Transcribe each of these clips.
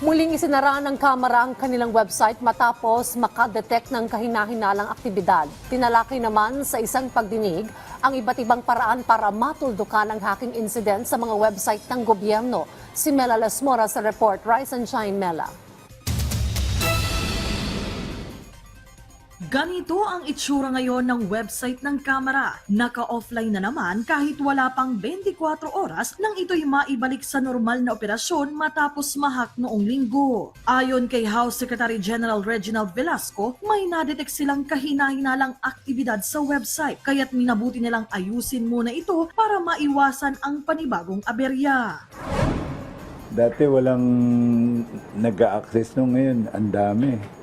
Muling isinara ng Kamara ang kanilang website matapos makadetect ng kahina-hinalang aktibidad. Tinalakay naman sa isang pagdinig ang iba't ibang paraan para matuldukan ang hacking incident sa mga website ng gobyerno. Si Mela Lasmora sa report. Rise and Shine, Mela. Ganito ang itsura ngayon ng website ng Kamara. Naka-offline na naman kahit wala pang 24 oras nang ito'y maibalik sa normal na operasyon matapos mahak noong linggo. Ayon kay House Secretary General Reginald Velasco, may nadetect silang kahina-hinalang aktibidad sa website kaya't minabuti nilang ayusin muna ito para maiwasan ang panibagong aberya. Dati walang nag-access no ngayon, ang dami.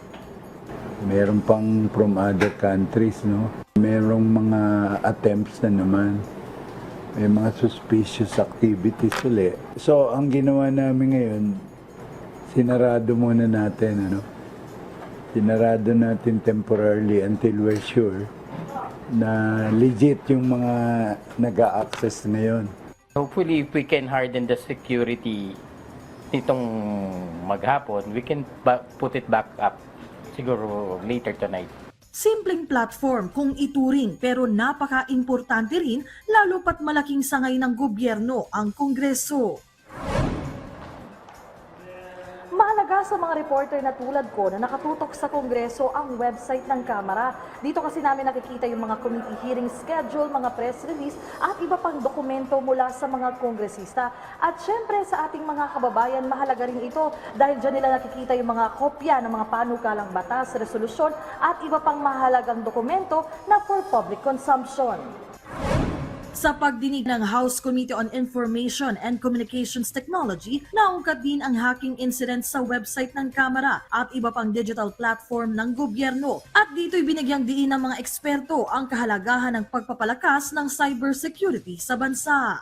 Meron pang from other countries, no? Merong mga attempts na naman. May mga suspicious activities uli. So, ang ginawa namin ngayon, sinarado muna natin, ano? Sinarado natin temporarily until we're sure na legit yung mga nag-access ngayon. Hopefully, if we can harden the security nitong maghapon, we can put it back up siguro later tonight. Simpleng platform kung ituring pero napaka-importante rin lalo pat malaking sangay ng gobyerno ang Kongreso. Mahalaga sa mga reporter na tulad ko na nakatutok sa Kongreso ang website ng Kamara. Dito kasi namin nakikita yung mga committee hearing schedule, mga press release at iba pang dokumento mula sa mga kongresista. At syempre sa ating mga kababayan, mahalaga rin ito dahil dyan nila nakikita yung mga kopya ng mga panukalang batas, resolusyon at iba pang mahalagang dokumento na for public consumption. Sa pagdinig ng House Committee on Information and Communications Technology, naungkat din ang hacking incident sa website ng Kamara at iba pang digital platform ng gobyerno. At dito'y binigyang diin ng mga eksperto ang kahalagahan ng pagpapalakas ng cybersecurity sa bansa.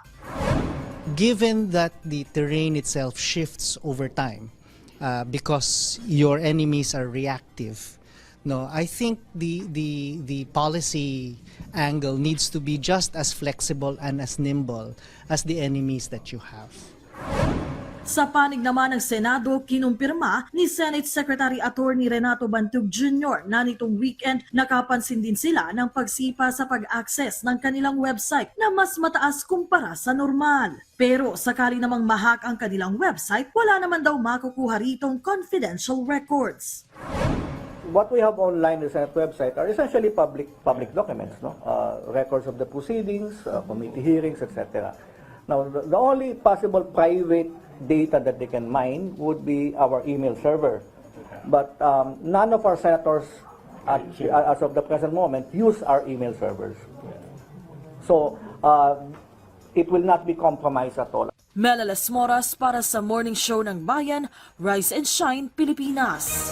given that the terrain itself shifts over time uh, because your enemies are reactive no i think the the the policy angle needs to be just as flexible and as nimble as the enemies that you have Sa panig naman ng Senado, kinumpirma ni Senate Secretary Attorney Renato Bantug Jr. na nitong weekend nakapansin din sila ng pagsipa sa pag-access ng kanilang website na mas mataas kumpara sa normal. Pero sakali namang mahak ang kanilang website, wala naman daw makukuha ritong confidential records. What we have online in the Senate website are essentially public public documents, no? Uh, records of the proceedings, uh, committee hearings, etc. Now, the, the only possible private data that they can mine would be our email server. But um, none of our senators, at, as of the present moment, use our email servers. So, uh, it will not be compromised at all. Melalas Moras para sa Morning Show ng Bayan, Rise and Shine, Pilipinas.